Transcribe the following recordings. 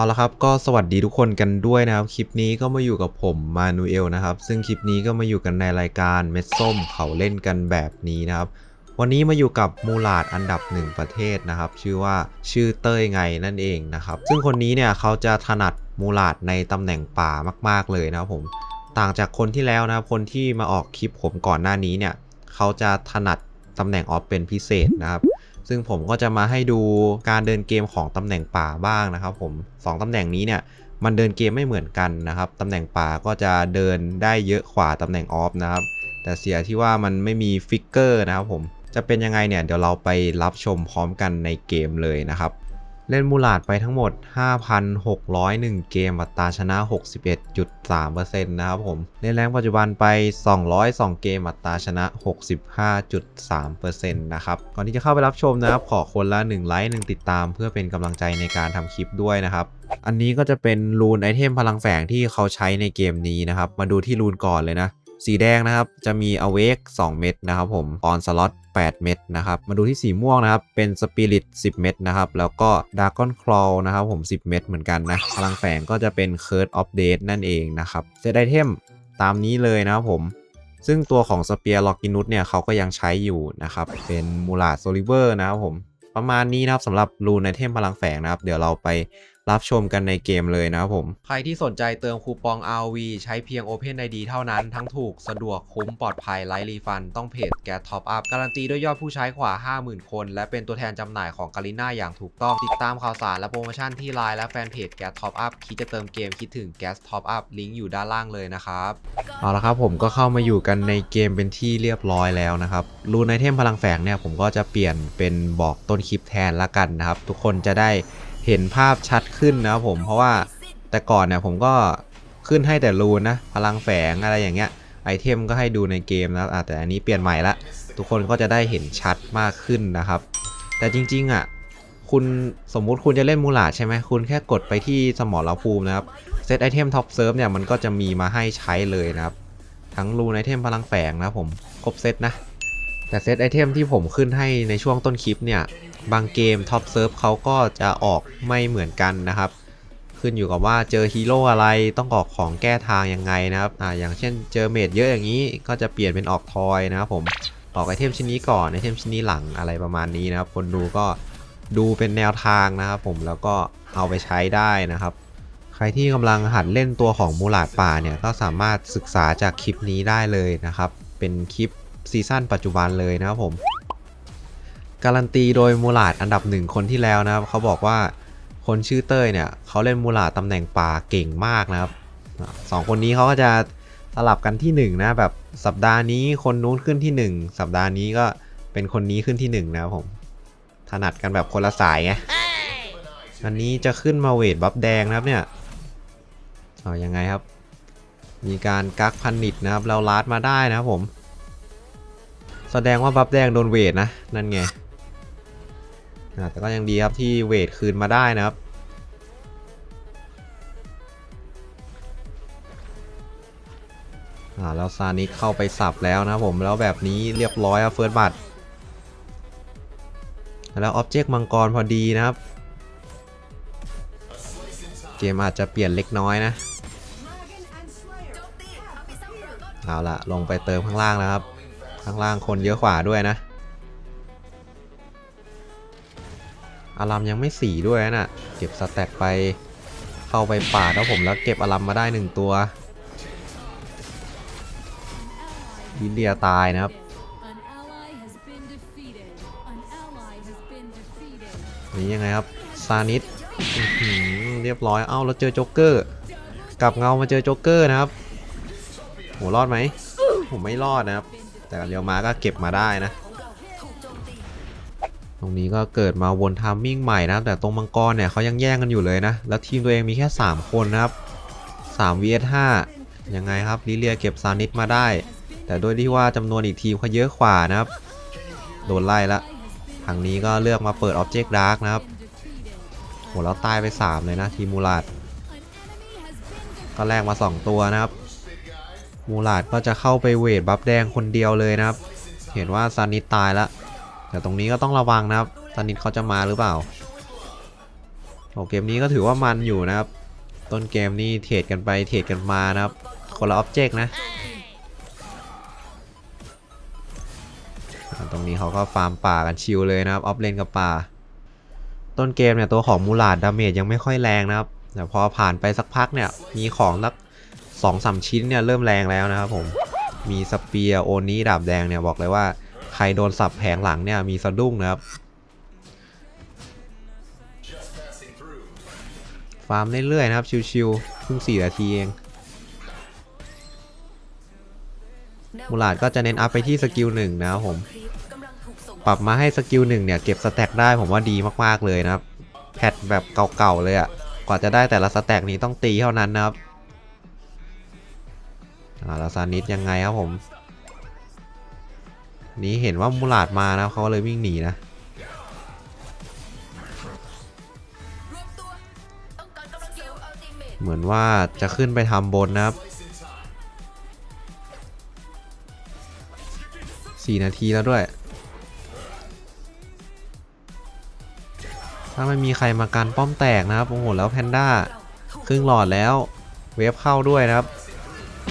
เอาละครับก็สวัสดีทุกคนกันด้วยนะครับ คลิปนี้ก็มาอยู่กับผมมานูเอลนะครับ ซึ่งคลิปนี้ก็มาอยู่กันในรายการเม็ดส้มเขาเล่นกันแบบนี้นะครับ วันนี้มาอยู่กับมูลาดอันดับหนึ่งประเทศนะครับ ชื่อว่าชื่อเต้ยไงนั่นเองนะครับ ซึ่งคนนี้เนี่ยเขาจะถนัดมูลาดในตำแหน่งป่ามากๆเลยนะครับผมต่างจากคนที่แล้วนะครับคนที่มาออกคลิปผมก่อนหน้านี้เนี่ยเขาจะถนัดตำแหน่งออฟเป็นพิเศษนะครับ ซึ่งผมก็จะมาให้ดูการเดินเกมของตำแหน่งป่าบ้างนะครับผมสองตำแหน่งนี้เนี่ยมันเดินเกมไม่เหมือนกันนะครับตำแหน่งป่าก็จะเดินได้เยอะกว่าตำแหน่งออฟนะครับแต่เสียที่ว่ามันไม่มีฟิกเกอร์นะครับผมจะเป็นยังไงเนี่ยเดี๋ยวเราไปรับชมพร้อมกันในเกมเลยนะครับ เล่นมูลาดไปทั้งหมด 5,601 เกมอัตราชนะ 61.3%นะครับผม เล่นแรงปัจจุบันไป 202 เกมอัตราชนะ 65.3%นะครับ ก่อนที่จะเข้าไปรับชมนะครับ ขอคนละ 1 ไลค์ 1 ติดตาม เพื่อเป็นกำลังใจในการทำคลิปด้วยนะครับอันนี้ก็จะเป็นรูนไอเทมพลังแฝงที่เขาใช้ในเกมนี้นะครับ มาดูที่รูนก่อนเลยนะ สีแดงนะครับ จะมี Awake 2เม็ดนะครับผม On Slot 8เม็ดนะครับ มาดูที่สีม่วงนะครับ เป็น Spirit 10 เม็ดนะครับ แล้วก็ Dragon Claw นะครับผม 10 เม็ดเหมือนกันนะ พลังแฝงก็จะเป็น Curse of Death นั่นเองนะครับ เซตไอเทมตามนี้เลยนะครับผมซึ่งตัวของ Spear Loginus เนี่ยเขาก็ยังใช้อยู่นะครับ เป็นมูลา s o l i v e r นะครับผม ประมาณนี้นะครับสำหรับรูนไอเทมพลังแฝงนะครับ เดี๋ยวเราไป รับชมกันในเกมเลยนะครับผม ใครที่สนใจเติมคูปอง RV ใช้เพียง Open ID เท่านั้นทั้งถูกสะดวกคุ้มปลอดภัยไร้รีฟัน ต้องเพจแกท็อปอัพการันตีด้วยยอดผู้ใช้กว่า 50,000 คน และเป็นตัวแทนจำหน่ายของกาลิน่าอย่างถูกต้อง ติดตามข่าวสารและโปรโมชั่นที่ไลน์และแฟนเพจแกท็อปอัพคิดจะเติมเกมคิดถึงแกท็อปอัพลิงก์อยู่ด้านล่างเลยนะครับเอาละครับผมก็เข้ามาอยู่กันในเกมเป็นที่เรียบร้อยแล้วนะครับรูนไอเทมพลังแฝงเนี่ยผมก็จะเปลี่ยนเป็นบอกต้นคลิปแทนละกันนะครับทุกคนจะได้ เห็นภาพชัดขึ้นนะครับผมเพราะว่าแต่ก่อนเนี่ยผมก็ขึ้นให้แต่รูนนะพลังแฝงอะไรอย่างเงี้ยไอเทมก็ให้ดูในเกมนะครับแต่อันนี้เปลี่ยนใหม่ละทุกคนก็จะได้เห็นชัดมากขึ้นนะครับ แต่จริงๆอะคุณสมมุติคุณจะเล่นมูลาใช่ไหมคุณแค่กดไปที่สมรภูมินะครับเซตไอเทมท็อปเซิร์ฟเนี่ยมันก็จะมีมาให้ใช้เลยนะครับ ทั้งรูนไอเทมพลังแฝงนะผมครบเซตนะ แต่เซตไอเทมที่ผมขึ้นให้ในช่วงต้นคลิปเนี่ย บางเกมท็อปเซิร์ฟเขาก็จะออกไม่เหมือนกันนะครับ ขึ้นอยู่กับว่าเจอฮีโร่อะไรต้องออกของแก้ทางยังไงนะครับอ่าอย่างเช่นเจอเมดเยอะอย่างนี้ก็จะเปลี่ยนเป็นออกทอยนะครับผมออกไอเทมชิ้นนี้ก่อนไอเทมชิ้นนี้หลังอะไรประมาณนี้นะครับ คนดูก็ดูเป็นแนวทางนะครับผมแล้วก็เอาไปใช้ได้นะครับ ใครที่กำลังหัดเล่นตัวของมูลาดป่าเนี่ยก็สามารถศึกษาจากคลิปนี้ได้เลยนะครับ เป็นคลิป ซีซั่นปัจจุบันเลยนะครับผม การันตีโดยมูลาดอันดับหนึ่งคนที่แล้วนะครับ เขาบอกว่าคนชื่อเต้ยเนี่ยเขาเล่นมูลาดตำแหน่งป่าเก่งมากนะครับสองคนนี้เขาก็จะสลับกันที่หนึ่งนะแบบสัปดาห์นี้คนนู้นขึ้นที่หนึ่งสัปดาห์นี้ก็เป็นคนนี้ขึ้นที่หนึ่งนะครับผม ถนัดกันแบบคนละสายไงอันนี้จะขึ้นมาเวทบัฟแดงนะครับเนี่ยเอายังไงครับ มีการกักพันนิดนะครับ เราลาดมาได้นะครับผม แสดงว่าบัฟแดงโดนเวทนะ นั่นไงแต่ก็ยังดีครับที่เวทคืนมาได้นะครับ อ่าแล้วซานิเข้าไปสับแล้วนะผมแล้วแบบนี้เรียบร้อยครับเฟิร์สบัตแล้วออบเจกต์มังกรพอดีนะครับ เกมอาจจะเปลี่ยนเล็กน้อยนะเอาละลงไปเติมข้างล่างแล้วครับ ข้างล่างคนเยอะกว่าด้วยนะ อารัมยังไม่สีด้วยนะ่ะ เก็บสแต็กไปเข้าไปป่าแล้วผมแล้วเก็บอารัมมาได้หนึ่งตัวลินเลียตายนะครับนี่ยังไงครับซานิสเรียบร้อย เอ้าแล้วเจอโจ๊กเกอร์ กลับเงามาเจอโจ๊กเกอร์นะครับโหรอดไหมผมไม่รอดนะครับ แต่เรียวมาก็เก็บมาได้นะ ตรงนี้ก็เกิดมาวนทามมิ่งใหม่นะครับแต่ตรงมังกรเนี่ยเขายังแย่งกันอยู่เลยนะ แล้วทีมตัวเองมีแค่ 3 คนนะครับ3 vs 5ยังไงครับลิเลียเก็บซานิสมาได้ แต่ด้วยที่ว่าจำนวนอีกทีมเขาเยอะกว่านะครับ โดนไล่ละทางนี้ก็เลือกมาเปิด Object Dark นะครับโหแล้วตายไป 3 เลยนะทีมมูลาดก็แลกมา 2 ตัวนะครับ มูลาดก็จะเข้าไปเวทบัฟแดงคนเดียวเลยนะครับ เห็นว่าซานิสตายแล้ว แต่ตรงนี้ก็ต้องระวังนะครับซานิสเขาจะมาหรือเปล่าโอ้เกมนี้ก็ถือว่ามันอยู่นะครับ ต้นเกมนี่เทรดกันไปเทรดกันมานะครับ คนละอ็อบเจกต์นะ ตรงนี้เขาก็ฟาร์มป่ากันชิลเลยนะครับ ออฟเลนกับป่า ต้นเกมเนี่ยตัวของมูลาดดาเมจยังไม่ค่อยแรงนะครับ แต่พอผ่านไปสักพักเนี่ย มีของสัก สองสามชิ้นเนี่ยเริ่มแรงแล้วนะครับผมมีสเปียร์โอนี้ดาบแดงเนี่ยบอกเลยว่าใครโดนสับแผงหลังเนี่ยมีสะดุ้งนะครับฟาร์มเรื่อยๆนะครับชิวๆเพิ่ง4นาทีเองมูลาดก็จะเน้นอัพไปที่สกิลหนึ่งนะครับผมปรับมาให้สกิลหนึ่งเนี่ยเก็บสแต็กได้ผมว่าดีมากๆเลยนะครับแพทแบบเก่าๆเลยอะ่ะกว่าจะได้แต่ละสแต็กนี้ต้องตีเท่านั้นนะครับ อ่าแล้วซานิดยังไงครับผม นี้เห็นว่ามูลาดมานะเขาเลยวิ่งหนีนะเหมือนว่าจะขึ้นไปทำบนนะครับ 4 นาทีแล้วด้วย ถ้าไม่มีใครมากันป้อมแตกนะครับ โอ้โห แล้วแพนด้า ครึ่งหลอดแล้ว เวฟเข้าด้วยนะครับ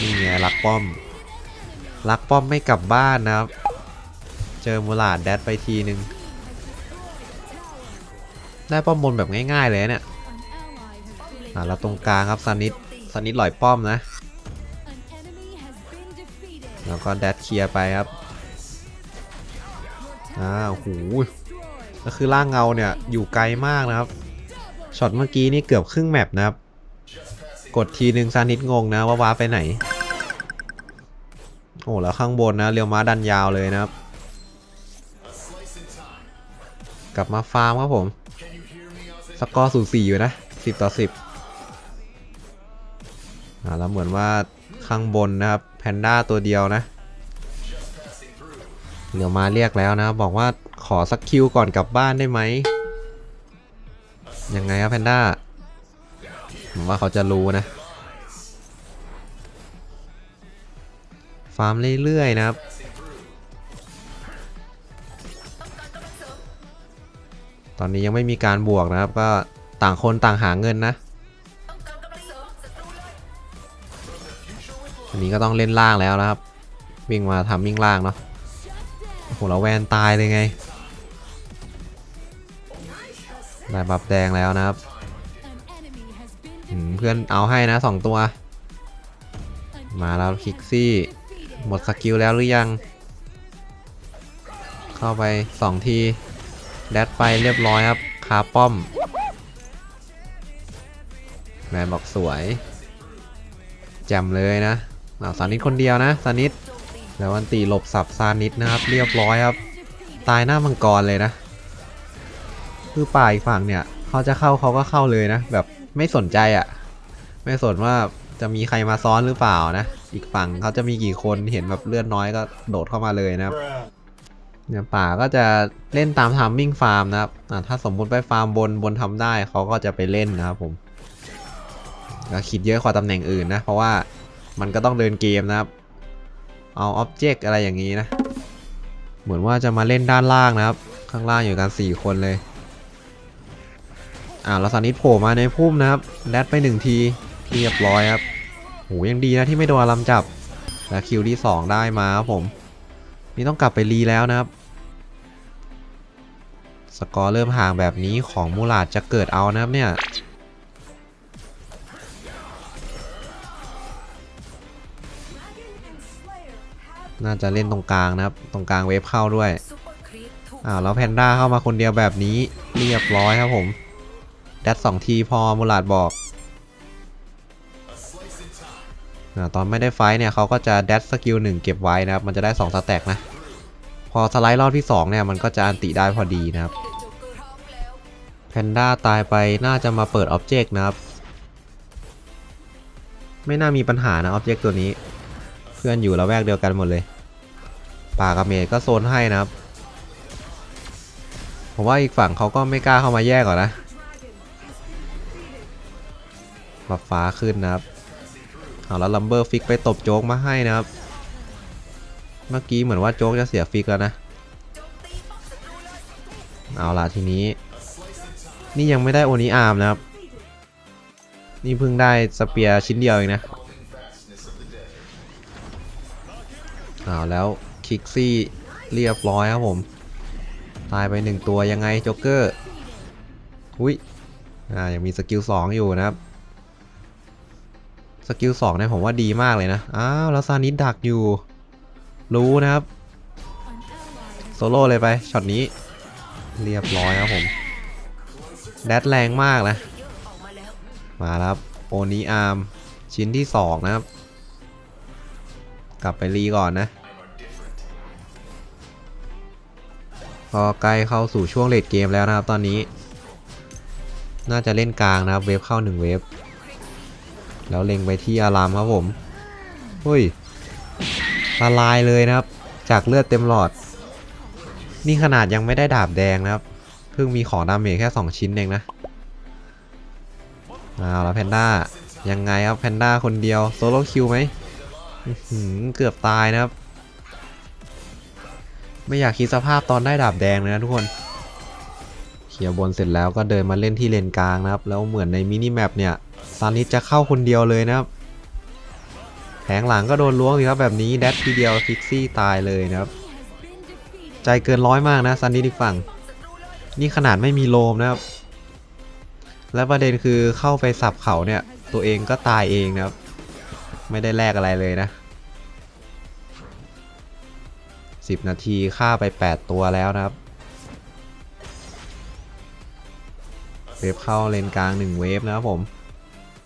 นี่ไงลักป้อมลักป้อมไม่กลับบ้านนะครับ เจอมูลาดแดดไปทีนึง ได้ป้อมบนแบบง่ายๆเลยเนี่ยอ่าแล้วตรงกลางครับซันนิดซันนิดหลอยป้อมนะ แล้วก็แดดเคลียร์ไปครับอ้าวโหก็คือล่างเงาเนี่ยอยู่ไกลมากนะครับ ช็อตเมื่อกี้นี่เกือบครึ่งแมปนะครับ กดทีนึงซานิดงงนะว่าว้าไปไหน โอ้แล้วข้างบนนะเรียวม้าดันยาวเลยนะครับ กลับมาฟาร์มครับผม สกอร์สูสีอยู่นะ 10 ต่อ 10อ่าแล้วเหมือนว่าข้างบนนะครับแพนด้าตัวเดียวนะเดี๋ยวมาเรียกแล้วนะ บอกว่าขอสักคิวก่อนกลับบ้านได้ไหมยังไงครับแพนด้า ผมว่าเขาจะรู้นะ ฟาร์มเรื่อยๆ นะครับตอนนี้ยังไม่มีการบวกนะครับ ก็ต่างคนต่างหาเงินนะ อันนี้ก็ต้องเล่นล่างแล้วนะครับ วิ่งมาทำวิ่งล่างเนาะโอ้โหแล้วแวนตายเลยไง ได้บัฟแดงแล้วนะครับ พื่อนเอาให้นะสองตัว มาแล้วคิกซี่ หมดสกิลแล้วหรือยัง เข้าไป2ที แดดไปเรียบร้อยครับคาป้อม แมนบอกสวยแจ่มเลยนะเอาซานิดคนเดียวนะซานิดแล้ววันตีหลบสับซานิดนะครับ เรียบร้อยครับ ตายหน้ามังกรเลยนะ คือป่าอีกฝั่งเนี่ย เขาจะเข้าเขาก็เข้าเลยนะ แบบไม่สนใจอะ่ะ ไม่สนว่าจะมีใครมาซ้อนหรือเปล่านะ อีกฝั่งเขาจะมีกี่คนเห็นแบบเลือดน้อยก็โดดเข้ามาเลยนะครับเนี่ยป่าก็จะเล่นตามทามมิ่งฟาร์มนะครับอะถ้าสมมุติไปฟาร์มบนบนทำได้เขาก็จะไปเล่นนะครับผมก็คิดเยอะกว่าตำแหน่งอื่นนะ เพราะว่ามันก็ต้องเดินเกมนะครับ เอาอ็อบเจกต์อะไรอย่างนี้นะ เหมือนว่าจะมาเล่นด้านล่างนะครับ ข้างล่างอยู่กัน 4 คนเลยอ่าแล้วสันนิษโผล่มาในพุ่มนะครับแดดไปหนึ่งที เรียบร้อยครับโหยังดีนะที่ไม่โดนอารัมจับ แล้วคิวที่ 2 ได้มาครับผม นี่ต้องกลับไปรีแล้วนะครับ สกอร์เริ่มห่างแบบนี้ของมูลาดจะเกิดเอานะครับเนี่ยน่าจะเล่นตรงกลางนะครับ ตรงกลางเวฟเข้าด้วย อ้าวแล้วแพนด้าเข้ามาคนเดียวแบบนี้เรียบร้อยครับผมแดดสองทีพอมูลาดบอก ตอนไม่ได้ไฟเนี่ยเขาก็จะแดดสกิลหนึ่งเก็บไว้นะครับ มันจะได้2สแต็กนะ พอสไลด์รอบที่2เนี่ยมันก็จะอันติได้พอดีนะครับแพนด้าตายไปน่าจะมาเปิดอ็อบเจกต์นะครับ ไม่น่ามีปัญหานะอ็อบเจกต์ตัวนี้ เพื่อนอยู่ละแวกเดียวกันหมดเลยป่ากับเมดก็โซนให้นะครับ ผมว่าอีกฝั่งเขาก็ไม่กล้าเข้ามาแยกก่อนนะบัฟฟ้าขึ้นนะครับ เอาแล้วลัมเบอร์ฟิกไปตบโจ๊กมาให้นะครับ เมื่อกี้เหมือนว่าโจ๊กจะเสียฟิกแล้วนะ เอาล่ะทีนี้ นี่ยังไม่ได้โอนิอาร์มนะครับ นี่เพิ่งได้สเปียร์ชิ้นเดียวเองนะเอาแล้วคิกซี่เรียบร้อยครับผม ตายไปหนึ่งตัวยังไงโจ๊กเกอร์ อุ้ยอ่ายังมีสกิลสองอยู่นะครับ สกิลสองเนี่ยผมว่าดีมากเลยนะ อ้าวแล้วซานิดดักอยู่ รู้นะครับ โซโล่เลยไปช็อตนี้ เรียบร้อยครับผม แดดแรงมากนะ มาแล้วครับโอนิอาร์มชิ้นที่2นะครับ กลับไปรีก่อนนะก็ใกล้เข้าสู่ช่วงเลดเกมแล้วนะครับตอนนี้ น่าจะเล่นกลางนะครับ เวฟเข้า1เวฟ แล้วเล็งไปที่อารามครับผมเฮ้ยละลายเลยนะครับ จากเลือดเต็มหลอด นี่ขนาดยังไม่ได้ดาบแดงนะครับ เพิ่งมีของดาเมจแค่ 2 ชิ้นเองนะเอาแล้วแพนด้ายังไงครับแพนด้าคนเดียวโซโล่คิวไหมเกือบตายนะครับ ไม่อยากคิดสภาพตอนได้ดาบแดงเลยนะทุกคนเคลียบนเสร็จแล้วก็เดินมาเล่นที่เลนกลางนะครับ แล้วเหมือนในมินิแมปเนี่ย ซานิจะเข้าคนเดียวเลยนะครับแผงหลังก็โดนล้วงสิครับแบบนี้แดดทีเดียวฟิกซี่ตายเลยนะครับ ใจเกินร้อยมากนะซันนี่อีกฝั่ง นี่ขนาดไม่มีโลมนะครับ และประเด็นคือเข้าไปสับเขาเนี่ย ตัวเองก็ตายเองนะครับ ไม่ได้แลกอะไรเลยนะ 10 นาทีฆ่าไป 8 ตัวแล้วนะครับเวฟเข้าเลนกลาง 1 เวฟนะครับผม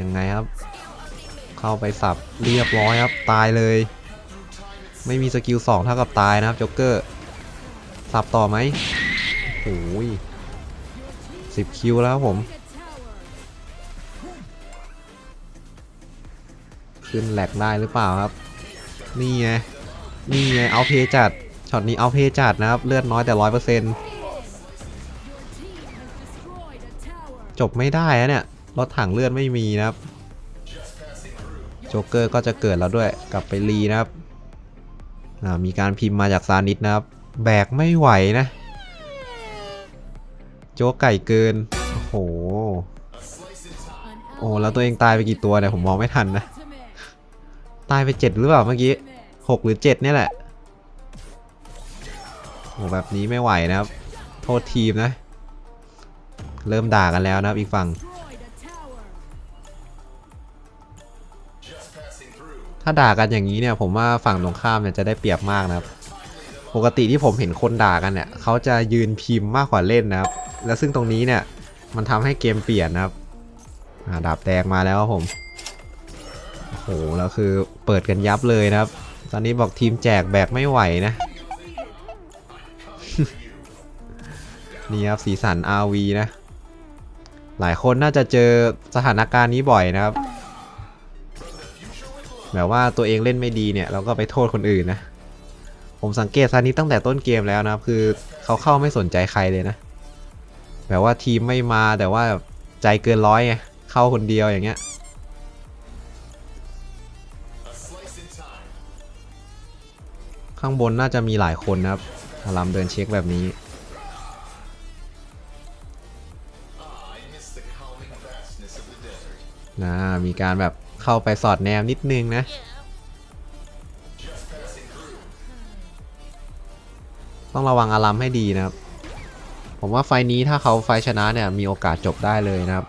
ยังไงครับ เข้าไปสับเรียบร้อยครับ ตายเลย ไม่มีสกิล2เท่ากับตายนะครับจ็อกเกอร์สับต่อไหมโอ้ยสิบคิวแล้วผม ขึ้นแหลกได้หรือเปล่าครับ นี่ไง นี่ไง เอาเพจัด ช็อตนี้เอาเพจัดนะครับ เลือดน้อยแต่ร้อยเปอร์เซ็นต์จบไม่ได้อะเนี่ย รถถังเลือดไม่มีนะครับโจ๊กเกอร์ก็จะเกิดแล้วด้วยกลับไปรีนะครับอ่ามีการพิมพ์มาจากซานิสนะครับ แบกไม่ไหวนะ โจ๊กไก่เกิน โอ้โห โอ้แล้วตัวเองตายไปกี่ตัวเนี่ยผมมองไม่ทันนะ ตายไปเจ็ดหรือเปล่าเมื่อกี้หกหรือเจ็ดเนี่ยแหละ โอ้แบบนี้ไม่ไหวนะครับ โทษทีมนะ เริ่มด่ากันแล้วนะครับอีกฝั่ง ถ้าด่ากันอย่างนี้เนี่ยผมว่าฝั่งตรงข้ามเนี่ยจะได้เปรียบมากนะครับ ปกติที่ผมเห็นคนด่ากันเนี่ยเขาจะยืนพิมพ์มากกว่าเล่นนะครับ แล้วซึ่งตรงนี้เนี่ยมันทำให้เกมเปลี่ยนนะครับดาบแดงมาแล้วครับผมโอ้โหแล้วคือเปิดกันยับเลยนะครับ ตอนนี้บอกทีมแจกแบกไม่ไหวนะนี่ครับสีสัน RV นะ หลายคนน่าจะเจอสถานการณ์นี้บ่อยนะครับ แบบว่าตัวเองเล่นไม่ดีเนี่ยเราก็ไปโทษคนอื่นนะ ผมสังเกตซานิตั้งแต่ต้นเกมแล้วนะครับ คือเขาเข้าไม่สนใจใครเลยนะ แบบว่าทีมไม่มาแต่ว่าใจเกินร้อยไงเข้าคนเดียวอย่างเงี้ยข้างบนน่าจะมีหลายคนนะครับอารามเดินเช็คแบบนี้ นะ มีการแบบ เข้าไปสอดแนมนิดนึงนะ ต้องระวังอารามให้ดีนะครับ ผมว่าไฟนี้ถ้าเขาไฟชนะเนี่ยมีโอกาสจบได้เลยนะครับ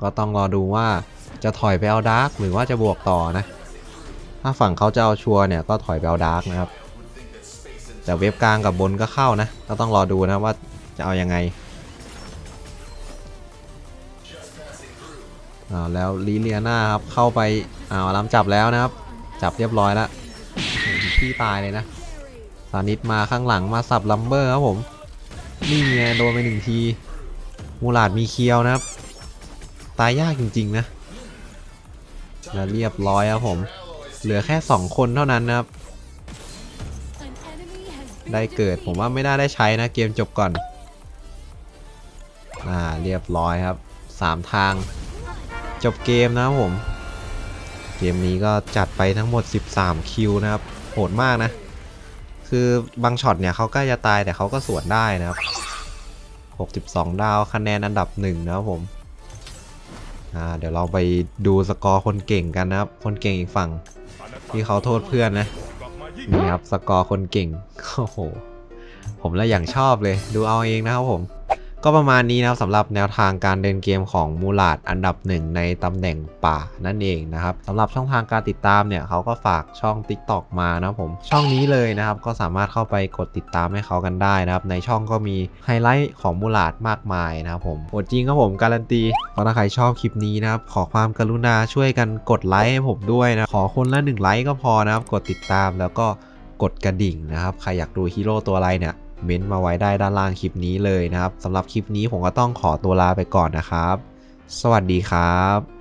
ก็ต้องรอดูว่าจะถอยไปเอาดาร์กหรือว่าจะบวกต่อนะ ถ้าฝั่งเขาจะเอาชัวร์เนี่ยก็ถอยไปเอาดาร์กนะครับ แต่เว็บกลางกับบนก็เข้านะ ก็ต้องรอดูนะว่าจะเอายังไง อ้าวแล้วลีเลียนาครับเข้าไปอ้าวล้ำจับแล้วนะครับ จับเรียบร้อยแล้วพี่ตายเลยนะสานิดมาข้างหลังมาสับลัมเบอร์ครับผมนี่ไงโดนไปหนึ่งที มูลาดมีเคียวนะครับ ตายยากจริง ๆ นะ แล้วเรียบร้อยครับผม เหลือแค่2คนเท่านั้นนะครับ ได้เกิดผมว่าไม่น่าได้ใช้นะเกมจบก่อน อ่าเรียบร้อยครับ3ทาง จบเกมนะครับผม เกมนี้ก็จัดไปทั้งหมด 13 คิวนะครับ โหดมากนะ คือบางช็อตเนี่ยเขาใกล้จะตายแต่เขาก็สวนได้นะครับ 62 ดาวคะแนนอันดับหนึ่งนะครับผม อ่าเดี๋ยวเราไปดูสกอร์คนเก่งกันนะครับ คนเก่งอีกฝั่งที่เขาโทษเพื่อนนะนี่ครับสกอร์คนเก่งโอ้โหผมแล้วอย่างชอบเลย ดูเอาเองนะครับผม ก็ประมาณนี้นะครับสำหรับแนวทางการเดินเกมของมูลาดอันดับหนึ่งในตำแหน่งป่านั่นเองนะครับสำหรับช่องทางการติดตามเนี่ยเขาก็ฝากช่อง TikTok มานะผมช่องนี้เลยนะครับก็สามารถเข้าไปกดติดตามให้เขากันได้นะครับในช่องก็มีไฮไลท์ของมูลาดมากมายนะครับผมโหจริงครับผมการันตีก็ถ้าใครชอบคลิปนี้นะครับขอความกรุณาช่วยกันกดไลค์ให้ผมด้วยนะขอคนละหนึ่งไลค์ก็พอนะครับกดติดตามแล้วก็กดกระดิ่งนะครับใครอยากดูฮีโร่ตัวอะไรเนี่ย เมนต์มาไว้ได้ด้านล่างคลิปนี้เลยนะครับสำหรับคลิปนี้ผมก็ต้องขอตัวลาไปก่อนนะครับ สวัสดีครับ